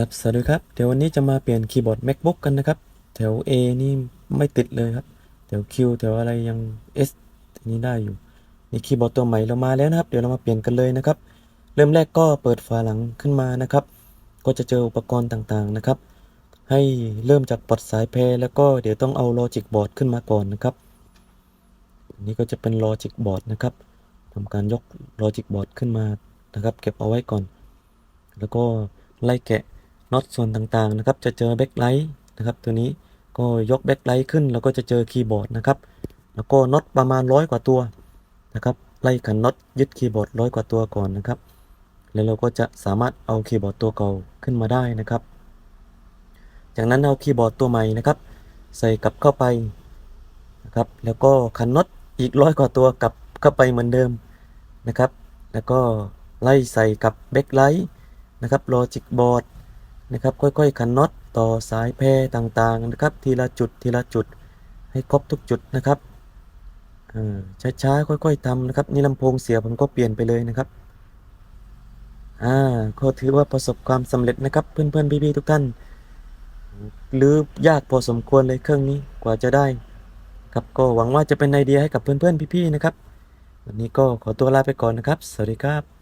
ครับสวัสดีครับเดี๋ยววันนี้จะมาเปลี่ยนคีย์บอร์ด macbook กันนะครับ แถว A นี่ไม่ติดเลยครับ แถว Q แถวอะไรยัง S นี้ได้อยู่นี่คีย์บอร์ดตัวใหม่เรามาแล้วนะครับ เดี๋ยวเรามาเปลี่ยนกันเลยนะครับ เริ่มแรกก็เปิดฝาหลังขึ้นมานะครับ ก็จะเจออุปกรณ์ต่างๆนะครับ ให้เริ่มจากปลดสายแพรแล้วก็เดี๋ยวต้องเอา logic board ขึ้นมาก่อนนะครับนนี้ก็จะเป็น logic board นะครับทำการยก logic board ขึ้นมานะครับ เก็บเอาไว้ก่อน แล้วก็ไล่แกะ น็อตส่วนต่างๆนะครับ จะเจอแบ็คไลท์นะครับตัวนี้ก็ยกแบ็คไลท์ขึ้นแล้วก็จะเจอคีย์บอร์ดนะครับแล้วก็น็อตประมาณร้อยกว่าตัวนะครับไล่ขันน็อตยึดคีย์บอร์ดร้อยกว่าตัวก่อนนะครับ แล้วเราก็จะสามารถเอาคีย์บอร์ดตัวเก่าขึ้นมาได้นะครับ จากนั้นเอาคีย์บอร์ดตัวใหม่นะครับ ใส่กลับเข้าไปนะครับแล้วก็ขันน็อตอีกร้อยกว่าตัวกลับเข้าไปเหมือนเดิมนะครับ แล้วก็ไล่ใส่กับแบ็คไลท์นะครับลอจิกบอร์ด นะครับ ค่อยๆขันน็อตต่อสายแพรต่างๆนะครับ ทีละจุดทีละจุดให้ครบทุกจุดนะครับช้าๆค่อย ๆทำนะครับ นี่ลำโพงเสียผมก็เปลี่ยนไปเลยนะครับอ่าก็ถือว่าประสบความสำเร็จนะครับ เพื่อนๆพี่ๆทุกท่านหรือยากพอสมควรเลยเครื่องนี้กว่าจะได้ ครับก็หวังว่าจะเป็นไอเดียให้กับเพื่อนๆพี่ๆนะครับ วันนี้ก็ขอตัวลาไปก่อนนะครับ สวัสดีครับ